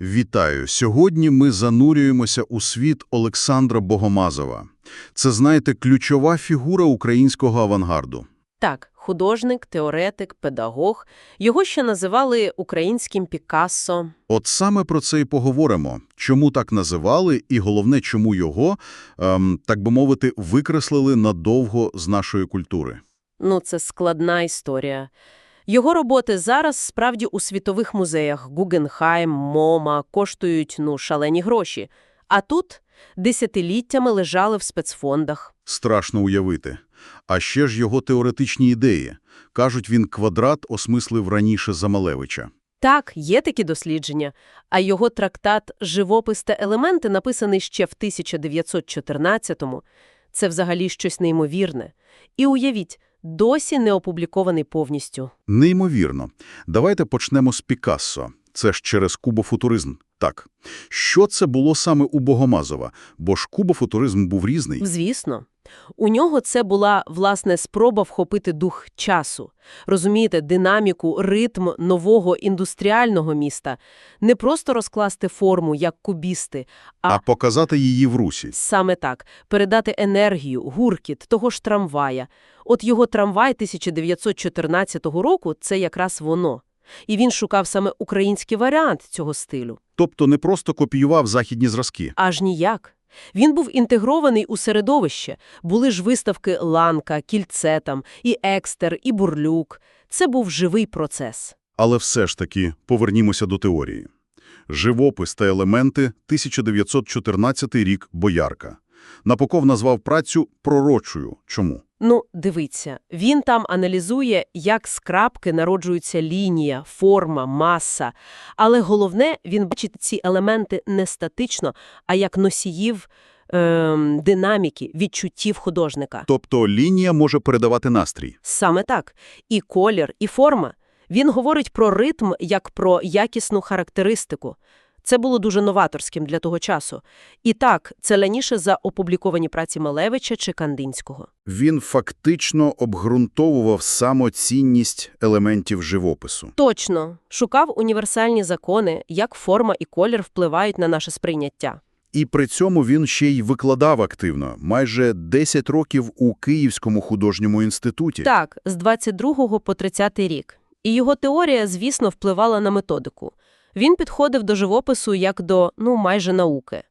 Вітаю! Сьогодні ми занурюємося у світ Олександра Богомазова. Це, знаєте, ключова фігура українського авангарду. Так, художник, теоретик, педагог. Його ще називали українським Пікассо. От саме про це і поговоримо. Чому так називали, і головне, чому його, ем, так би мовити, викреслили надовго з нашої культури. Ну, це складна історія. Його роботи зараз справді у світових музеях Гугенхайм, МоМА коштують, ну, шалені гроші. А тут десятиліттями лежали в спецфондах. Страшно уявити. А ще ж його теоретичні ідеї. Кажуть, він квадрат осмислив раніше за Малевича. Так, є такі дослідження, а його трактат «Живопис та елементи», написаний ще в 1914-му, це взагалі щось неймовірне. І уявіть, досі не опублікований повністю. Неймовірно. Давайте почнемо з Пікассо. Це ж через кубофутуризм. Так. Що це було саме у Богомазова? Бо ж кубофутуризм був різний. Звісно. У нього це була, власне, спроба вхопити дух часу. Розумієте, динаміку, ритм нового індустріального міста. Не просто розкласти форму, як кубісти, а, А показати її в русі. саме так, передати енергію, гуркіт того ж трамвая. От його трамвай 1914 року – це якраз воно. І він шукав саме український варіант цього стилю. Тобто не просто копіював західні зразки. Аж ніяк. Він був інтегрований у середовище. Були ж виставки Ланка, Кільце там, і Екстер, і Бурлюк. Це був живий процес. Але все ж таки повернімося до теорії. Живопис та елементи, 1914 рік, Боярка. Напоков назвав працю пророчою. Чому? Ну, дивіться, він там аналізує, як з крапки народжується лінія, форма, маса. Але головне, він бачить ці елементи не статично, а як носіїв ем, динаміки, відчуттів художника. Тобто лінія може передавати настрій. Саме так. І колір, і форма. Він говорить про ритм як про якісну характеристику. Це було дуже новаторським для того часу. І так, це раніше за опубліковані праці Малевича чи Кандинського. Він фактично обґрунтовував самоцінність елементів живопису. Точно. Шукав універсальні закони, як форма і колір впливають на наше сприйняття. І при цьому він ще й викладав активно, майже 10 років у Київському художньому інституті. Так, з 22 по 30 рік. І його теорія, звісно, впливала на методику. Він підходив до живопису як до, ну, майже науки.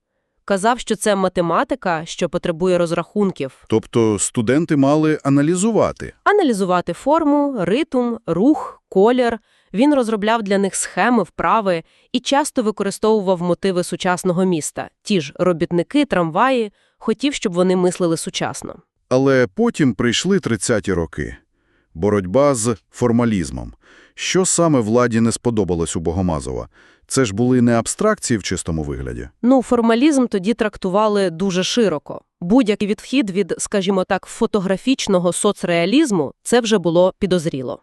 Казав, що це математика, що потребує розрахунків. Тобто студенти мали аналізувати. Аналізувати форму, ритм, рух, колір. Він розробляв для них схеми, вправи і часто використовував мотиви сучасного міста. Ті ж робітники, трамваї, хотів, щоб вони мислили сучасно. Але потім прийшли 30-ті роки. Боротьба з формалізмом. Що саме владі не сподобалось у Богомазова? Це ж були не абстракції в чистому вигляді. Ну, формалізм тоді трактували дуже широко. Будь-який відхід від, скажімо так, фотографічного соцреалізму – це вже було підозріло.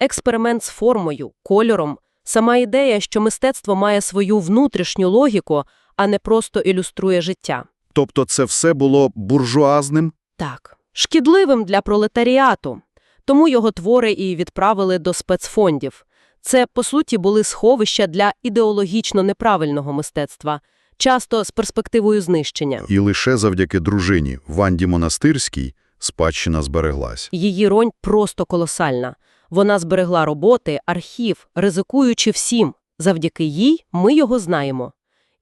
Експеримент з формою, кольором, сама ідея, що мистецтво має свою внутрішню логіку, а не просто ілюструє життя. Тобто це все було буржуазним? Так, шкідливим для пролетаріату. Тому його твори і відправили до спецфондів. Це, по суті, були сховища для ідеологічно неправильного мистецтва, часто з перспективою знищення. І лише завдяки дружині Ванді Монастирській спадщина збереглась. Її ронь просто колосальна. Вона зберегла роботи, архів, ризикуючи всім. Завдяки їй ми його знаємо.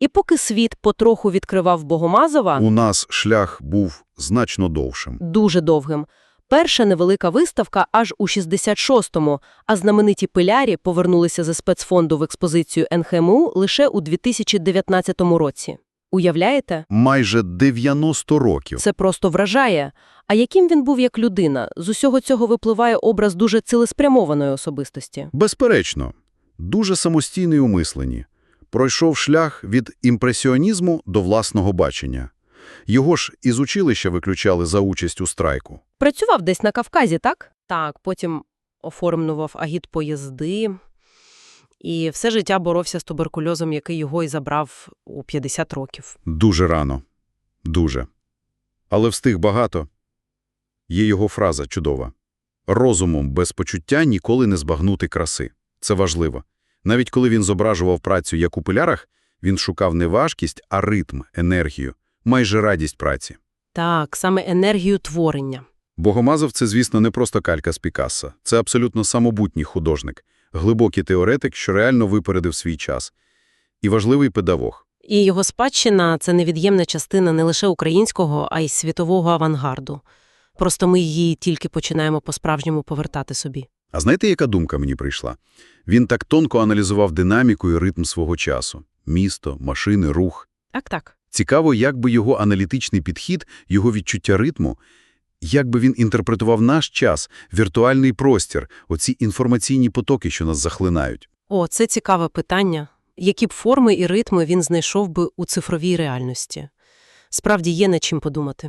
І поки світ потроху відкривав Богомазова, У нас шлях був значно довшим. дуже довгим, перша невелика виставка аж у 66-му, а знамениті пилярі повернулися за спецфонду в експозицію НХМУ лише у 2019 році. Уявляєте? Майже 90 років. Це просто вражає. А яким він був як людина? З усього цього випливає образ дуже цілеспрямованої особистості. Безперечно, дуже самостійний у мисленні. Пройшов шлях від імпресіонізму до власного бачення. Його ж із училища виключали за участь у страйку. Працював десь на Кавказі, так? Так, потім оформлював агітпоїзди. І все життя боровся з туберкульозом, який його і забрав у 50 років. Дуже рано. Дуже. Але встиг багато. Є його фраза чудова. Розумом без почуття ніколи не збагнути краси. Це важливо. Навіть коли він зображував працю як у пилярах, Він шукав не важкість, а ритм, енергію, майже радість праці. Так, саме енергію творення. Богомазов – це, звісно, не просто калька з Пікассо. Це абсолютно самобутній художник, глибокий теоретик, що реально випередив свій час. І важливий педагог. І його спадщина – це невід'ємна частина не лише українського, а й світового авангарду. Просто ми її тільки починаємо по-справжньому повертати собі. А знаєте, яка думка мені прийшла? Він так тонко аналізував динаміку і ритм свого часу. Місто, машини, рух. Так-так. Цікаво, як би його аналітичний підхід, його відчуття ритму, як би він інтерпретував наш час, віртуальний простір, оці інформаційні потоки, що нас захлинають. О, це цікаве питання. Які б форми і ритми він знайшов би у цифровій реальності? Справді є над чим подумати.